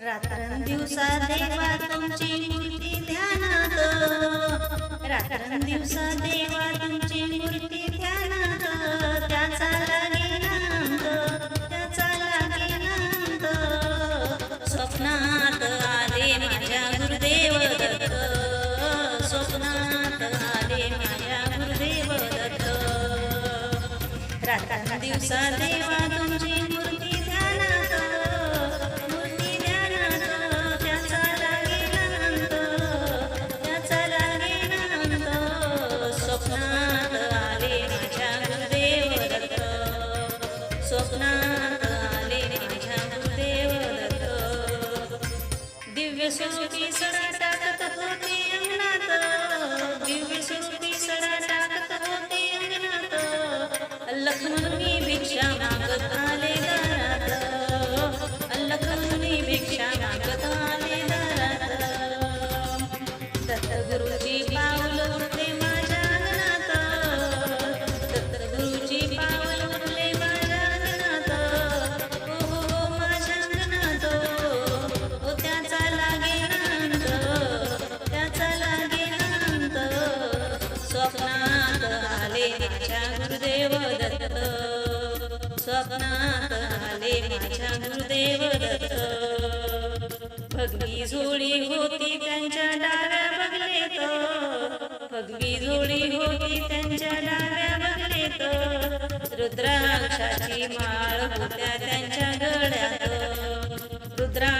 रात्रंदिवसा देवा तुमची मूर्ती ध्यानात. रात्रंदिवसा देवा तुमची मूर्ती ध्यानात. त्याचा लागे नांद त्याचा लागे नांद. स्वप्नात आले माझ्या गुरुदेव दत्त स्वप्नात आले माझ्या गुरुदेव दत्त रात्रंदिवसा देवा तुमची स्वरूपी सडा टाकत होते अंगणात. दिव्य स्वरूपी सडा टाकत होते अंगणात. लखनमी भिक्षा मागत दत्त स्वप्नात आले माझ्या गुरुदेव दत्त भगवी झोळी होती त्यांच्या डाव्या बगलेत भगवी झोळी होती त्यांच्या डाव्या बगलेत रुद्राक्षाची माळ होत्या त्यांच्या गळ्यात. रुद्रा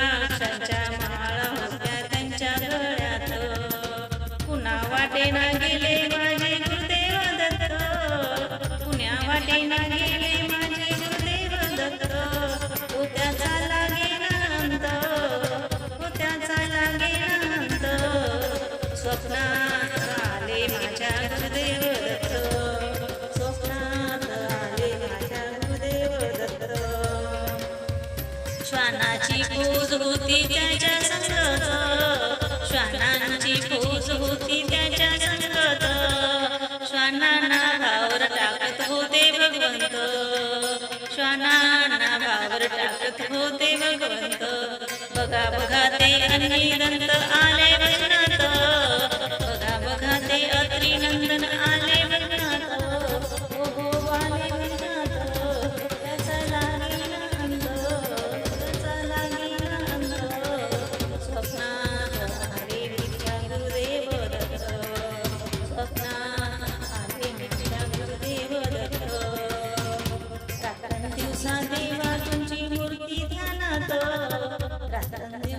स्वप्नात आले माझ्या गुरुदेव दत्त स्वप्नात आले माझ्या गुरुदेव दत्त श्वानाची पूज होती त्याच्या संगत. श्वानांची पूज होती त्याच्या संगत. श्वानांना भावर टाकत होते भगवंत. श्वानांना भावर टाकत होते भगवंत. बघा बघा ते अनिदंत आले